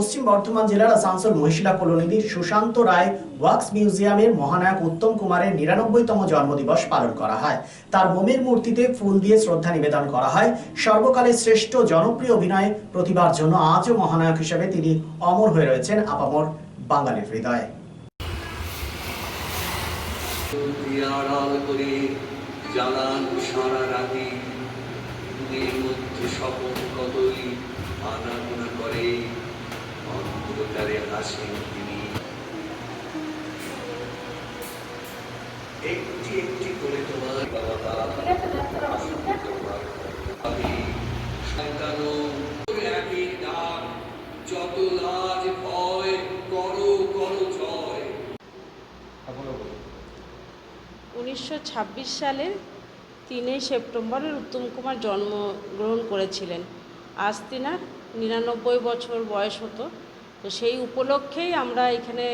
পশ্চিম বর্ধমান জেলার আসানসোল মহিশিলা কলোনিতে সুশান্ত রায় ওয়াক্স মিউজিয়ামের মহানায়ক উত্তম কুমারের নিরানব্বইতম জন্মদিবস পালন করা হয়। তার মোমের মূর্তিতে ফুল দিয়ে শ্রদ্ধা নিবেদন করা হয়। সর্বকালের শ্রেষ্ঠ জনপ্রিয় অভিনয় প্রতিভার জন্য আজও মহানায়ক হিসেবে তিনি অমর হয়ে রয়েছেন আপামর বাঙালির হৃদয়ে। করে। অন্ধকারে হাসেন তিনি একটি একটি করে তোমার বাবা আমি সন্তানো একই ডাক যত লাজ ভয় করো করো জয়। উনিশশো ছাব্বিশ সালের তিনই সেপ্টেম্বরের উত্তম কুমার জন্মগ্রহণ করেছিলেন। আজ তিনার নিরানব্বই বছর বয়স হতো। তো সেই উপলক্ষেই আমরা এখানে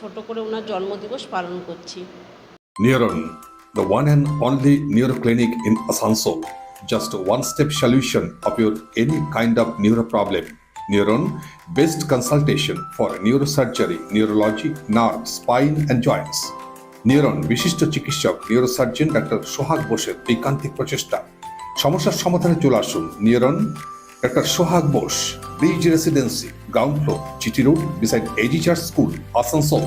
ছোট করে ওনার জন্মদিবস পালন করছি Neuron, the one and only neuro in Asansol. Just one step solution of your any kind of neuro problem. Neuron, best consultation for neurosurgery, neurology, nerve, spine, and joints. Neuron বিশিষ্ট চিকিৎসক নিউরোসার্জন ডাক্তার সোহাগ বোসের ঐকান্তিক প্রচেষ্টা সমস্যার সমাধানে চলে আসুন neuron doctor Sohag Bose bridge residency ground floor road beside AG church school Asansol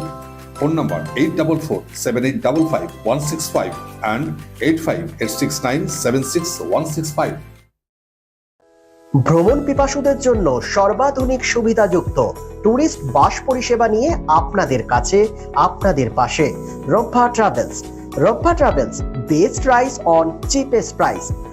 phone number eight double four seven eight double five one six five and eight five eight six nine seven six one six five ভ্রমণ পিপাসুদের জন্য সর্বাধুনিক সুবিধাযুক্ত tourist bus পরিষেবা নিয়ে আপনাদের কাছে, আপনাদের পাশে। Rabba travels. Rabba travels, best rice on cheapest price.